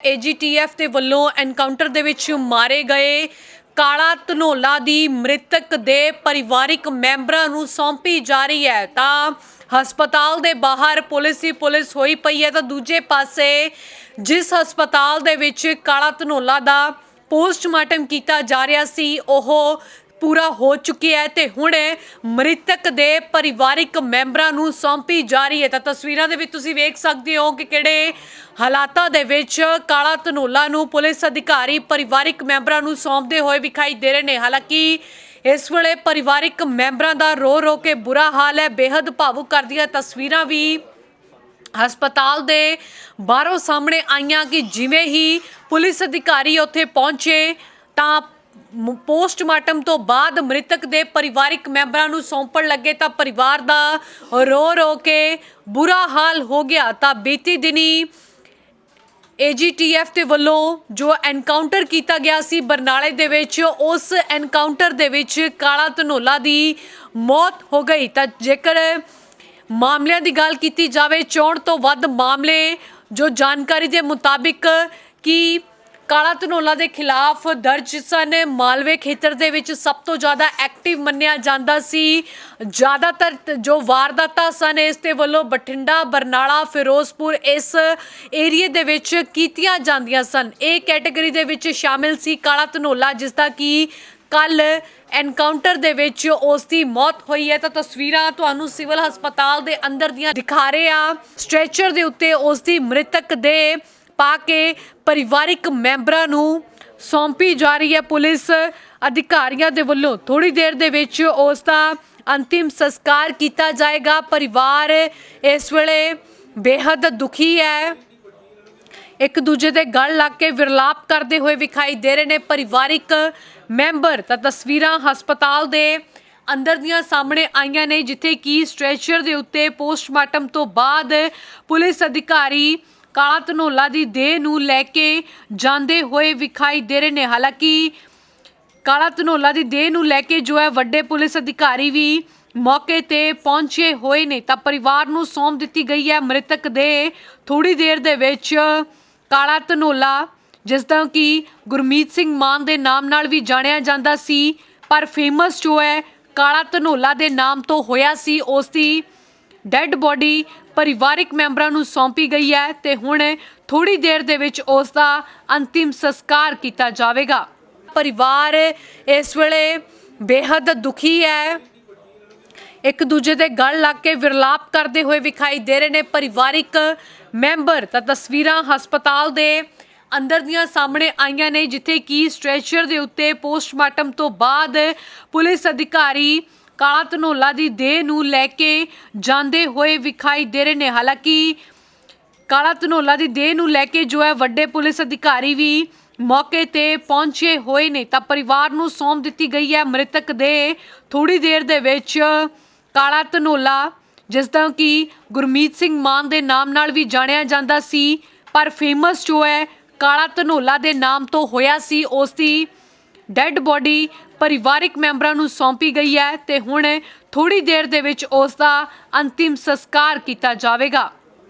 AGTF ਦੇ ਵੱਲੋਂ encounter ਦੇ ਵਿੱਚ ਮਾਰੇ ਗਏ ਕਾਲਾ ਧਨੋਲਾ ਦੀ ਮ੍ਰਿਤਕ ਦੇ ਪਰਿਵਾਰਿਕ ਮੈਂਬਰਾਂ ਨੂੰ ਸੌਂਪੀ ਜਾ ਰਹੀ ਹੈ। ਤਾਂ ਹਸਪਤਾਲ ਦੇ ਬਾਹਰ ਪੁਲਿਸ ਹੀ ਪੁਲਿਸ ਹੋਈ ਪਈ ਹੈ ਤਾਂ ਦੂਜੇ ਪਾਸੇ ਜਿਸ ਹਸਪਤਾਲ ਦੇ ਵਿੱਚ ਕਾਲਾ ਧਨੋਲਾ ਦਾ ਪੋਸਟਮਾਰਟਮ ਕੀਤਾ ਜਾ ਰਿਹਾ ਸੀ, ਉਹ ਪੂਰਾ ਹੋ ਚੁੱਕਿਆ ਹੈ ਤੇ ਹੁਣ ਮ੍ਰਿਤਕ ਦੇ ਪਰਿਵਾਰਿਕ ਮੈਂਬਰਾਂ ਨੂੰ ਸੌਂਪੀ ਜਾ ਰਹੀ ਹੈ। ਤਾਂ ਤਸਵੀਰਾਂ ਦੇ ਵਿੱਚ ਤੁਸੀਂ ਵੇਖ ਸਕਦੇ ਹੋ ਕਿ ਕਿਹੜੇ ਹਾਲਾਤਾਂ ਦੇ ਵਿੱਚ ਕਾਲਾ ਧਨੋਲਾ ਨੂੰ ਪੁਲਿਸ ਅਧਿਕਾਰੀ ਪਰਿਵਾਰਿਕ ਮੈਂਬਰਾਂ ਨੂੰ ਸੌਂਪਦੇ ਹੋਏ ਵਿਖਾਈ ਦੇ ਰਹੇ ਨੇ। ਹਾਲਾਂਕਿ ਇਸ ਵੇਲੇ ਪਰਿਵਾਰਿਕ ਮੈਂਬਰਾਂ ਦਾ ਰੋ ਰੋ ਕੇ ਬੁਰਾ ਹਾਲ ਹੈ। ਬੇहद ਭਾਵੁਕ ਕਰਦੀਆਂ ਤਸਵੀਰਾਂ ਵੀ ਹਸਪਤਾਲ ਦੇ ਬਾਹਰੋਂ ਸਾਹਮਣੇ ਆਈਆਂ ਕਿ ਜਿਵੇਂ ਹੀ ਪੁਲਿਸ ਅਧਿਕਾਰੀ ਉੱਥੇ ਪਹੁੰਚੇ ਤਾਂ ਪੋਸਟਮਾਰਟਮ ਤੋਂ ਬਾਅਦ ਮ੍ਰਿਤਕ ਦੇ ਪਰਿਵਾਰਿਕ ਮੈਂਬਰਾਂ ਨੂੰ ਸੌਂਪਣ ਲੱਗੇ ਤਾਂ ਪਰਿਵਾਰ ਦਾ ਰੋ ਰੋ ਕੇ ਬੁਰਾ ਹਾਲ ਹੋ ਗਿਆ। ਤਾਂ ਬੀਤੀ ਦਿਨੀ ਏਜੀਟੀਐਫ ਦੇ ਵੱਲੋਂ ਜੋ ਐਨਕਾਊਂਟਰ ਕੀਤਾ ਗਿਆ ਸੀ ਬਰਨਾਲੇ ਦੇ ਵਿੱਚ, ਉਸ ਐਨਕਾਊਂਟਰ ਦੇ ਵਿੱਚ ਕਾਲਾ ਧਨੋਲਾ ਦੀ ਮੌਤ ਹੋ ਗਈ। ਤਾਂ ਜੇਕਰ ਮਾਮਲਿਆਂ ਦੀ ਗੱਲ ਕੀਤੀ ਜਾਵੇ, ਚੋਣ ਤੋਂ ਵੱਧ ਮਾਮਲੇ ਜੋ ਜਾਣਕਾਰੀ ਦੇ ਮੁਤਾਬਿਕ ਕਿ ਕਾਲਾ ਧਨੋਲਾ ਦੇ ਖਿਲਾਫ ਦਰਜ ਸਨ। ਮਾਲਵੇ ਖੇਤਰ ਦੇ ਵਿੱਚ ਸਭ ਤੋਂ ਜ਼ਿਆਦਾ ਐਕਟਿਵ ਮੰਨਿਆ ਜਾਂਦਾ ਸੀ। ਜ਼ਿਆਦਾਤਰ ਜੋ ਵਾਰਦਾਤਾਂ ਸਨ, ਇਸ ਦੇ ਵੱਲੋਂ ਬਠਿੰਡਾ, ਬਰਨਾਲਾ, ਫਿਰੋਜ਼ਪੁਰ ਇਸ ਏਰੀਏ ਦੇ ਵਿੱਚ ਕੀਤੀਆਂ ਜਾਂਦੀਆਂ ਸਨ। ਇਹ ਕੈਟਾਗਰੀ ਦੇ ਵਿੱਚ ਸ਼ਾਮਿਲ ਸੀ ਕਾਲਾ ਧਨੋਲਾ, ਜਿਸ ਦਾ ਕਿ ਕੱਲ ਐਨਕਾਊਂਟਰ ਦੇ ਵਿੱਚ ਉਸ ਦੀ ਮੌਤ ਹੋਈ ਹੈ। ਤਾਂ ਤਸਵੀਰਾਂ ਤੁਹਾਨੂੰ ਸਿਵਲ ਹਸਪਤਾਲ ਦੇ ਅੰਦਰ ਦੀਆਂ ਦਿਖਾ ਰਹੇ ਆ ਸਟ੍ਰੈਚਰ ਦੇ ਉੱਤੇ ਉਸ ਦੀ ਮ੍ਰਿਤਕ ਦੇ ਪਾ ਕੇ ਪਰਿਵਾਰਿਕ ਮੈਂਬਰਾਂ ਨੂੰ ਸੌਂਪੀ ਜਾ ਰਹੀ ਹੈ ਪੁਲਿਸ ਅਧਿਕਾਰੀਆਂ ਦੇ ਵੱਲੋਂ। ਥੋੜੀ ਦੇਰ ਦੇ ਵਿੱਚ ਉਸ ਦਾ ਅੰਤਿਮ ਸੰਸਕਾਰ ਕੀਤਾ ਜਾਏਗਾ। ਪਰਿਵਾਰ ਇਸ ਵੇਲੇ ਬੇहद ਦੁਖੀ ਹੈ। ਇੱਕ ਦੂਜੇ ਦੇ ਗਲ ਲੱਗ ਕੇ ਵਿਰਲਾਪ ਕਰਦੇ ਹੋਏ ਵਿਖਾਈ ਦੇ ਰਹੇ ਨੇ ਪਰਿਵਾਰਿਕ ਮੈਂਬਰ। ਤਾਂ ਤਸਵੀਰਾਂ ਹਸਪਤਾਲ ਦੇ ਅੰਦਰ ਦੀਆਂ ਸਾਹਮਣੇ ਆਈਆਂ ਨੇ, ਜਿੱਥੇ ਕਿ ਸਟ੍ਰੈਚਰ ਦੇ ਉੱਤੇ ਪੋਸਟਮਾਰਟਮ ਤੋਂ ਬਾਅਦ ਪੁਲਿਸ ਅਧਿਕਾਰੀ ਕਾਲਾ ਧਨੋਲਾ ਦੀ ਦੇਹ ਨੂੰ ਲੈ ਕੇ ਜਾਂਦੇ ਹੋਏ ਵਿਖਾਈ ਦੇ ਰਹੇ ਨੇ। ਹਾਲਾਂਕਿ ਕਾਲਾ ਧਨੋਲਾ ਦੀ ਦੇਹ ਨੂੰ ਲੈ ਕੇ ਜੋ ਹੈ ਵੱਡੇ ਪੁਲਿਸ ਅਧਿਕਾਰੀ ਵੀ ਮੌਕੇ ਤੇ ਪਹੁੰਚੇ ਹੋਏ ਨੇ। ਤਾਂ ਪਰਿਵਾਰ ਨੂੰ ਸੌਂਪ ਦਿੱਤੀ ਗਈ ਹੈ ਮ੍ਰਿਤਕ ਦੇ। ਥੋੜੀ ਦੇਰ ਦੇ ਵਿੱਚ ਕਾਲਾ ਧਨੋਲਾ, ਜਿਸ ਦਾ ਕਿ ਗੁਰਮੀਤ ਸਿੰਘ ਮਾਨ ਦੇ ਨਾਮ ਨਾਲ ਵੀ ਜਾਣਿਆ ਜਾਂਦਾ ਸੀ, ਪਰ ਫੇਮਸ ਜੋ ਹੈ ਕਾਲਾ ਧਨੋਲਾ ਦੇ ਨਾਮ ਤੋਂ ਹੋਇਆ ਸੀ, ਉਸ ਦੀ ਡੈੱਡ ਬੋਡੀ ਪਰਿਵਾਰਿਕ ਮੈਂਬਰਾਂ ਨੂੰ ਸੌਂਪੀ ਗਈ ਹੈ ਤੇ ਹੁਣ ਥੋੜੀ ਦੇਰ ਦੇ ਵਿੱਚ ਉਸ ਦਾ ਅੰਤਿਮ ਸੰਸਕਾਰ ਕੀਤਾ ਜਾਵੇਗਾ। ਪਰਿਵਾਰ ਇਸ ਵੇਲੇ ਬੇहद ਦੁਖੀ ਹੈ। ਇੱਕ ਦੂਜੇ ਦੇ ਗਲ ਲੱਗ ਕੇ ਵਿਰਲਾਪ ਕਰਦੇ ਹੋਏ ਵਿਖਾਈ ਦੇ ਰਹੇ ਨੇ ਪਰਿਵਾਰਿਕ ਮੈਂਬਰ ਤਾਂ ਤਸਵੀਰਾਂ ਹਸਪਤਾਲ ਦੇ ਅੰਦਰ ਦੀਆਂ ਸਾਹਮਣੇ ਆਈਆਂ ਨੇ, ਜਿੱਥੇ ਕਿ ਸਟ੍ਰੈਚਰ ਦੇ ਉੱਤੇ ਪੋਸਟਮਾਰਟਮ ਤੋਂ ਬਾਅਦ ਪੁਲਿਸ ਅਧਿਕਾਰੀ ਕਾਲਾ ਧਨੋਲਾ ਦੀ ਦੇਹ ਨੂੰ ਲੈ ਕੇ ਜਾਂਦੇ ਹੋਏ ਵਿਖਾਈ ਦੇ ਰਹੇ ਨੇ। ਹਾਲਾਂਕਿ ਕਾਲਾ ਧਨੋਲਾ ਦੀ ਦੇਹ ਨੂੰ ਲੈ ਕੇ ਜੋ ਹੈ ਵੱਡੇ ਪੁਲਿਸ ਅਧਿਕਾਰੀ ਵੀ ਮੌਕੇ ਤੇ ਪਹੁੰਚੇ ਹੋਏ ਨੇ। ਤਾਂ ਪਰਿਵਾਰ ਨੂੰ ਸੌਂਪ ਦਿੱਤੀ ਗਈ ਹੈ ਮ੍ਰਿਤਕ ਦੇ ਥੋੜੀ ਦੇਰ ਦੇ ਵਿੱਚ ਕਾਲਾ ਧਨੋਲਾ, ਜਿਸ ਤਰ੍ਹਾਂ ਕਿ ਗੁਰਮੀਤ ਸਿੰਘ ਮਾਨ ਦੇ ਨਾਮ ਨਾਲ ਵੀ ਜਾਣਿਆ ਜਾਂਦਾ ਸੀ, ਪਰ ਫੇਮਸ ਜੋ ਹੈ ਕਾਲਾ ਧਨੋਲਾ ਦੇ ਨਾਮ ਤੋਂ ਹੋਇਆ ਸੀ, ਉਸ ਦੀ ਡੈੱਡ ਬੋਡੀ ਪਰਿਵਾਰਿਕ ਮੈਂਬਰਾਂ ਨੂੰ ਸੌਂਪੀ ਗਈ ਹੈ ਤੇ ਹੁਣ ਥੋੜੀ ਦੇਰ ਦੇ ਵਿੱਚ ਉਸ ਦਾ ਅੰਤਿਮ ਸੰਸਕਾਰ ਕੀਤਾ ਜਾਵੇਗਾ।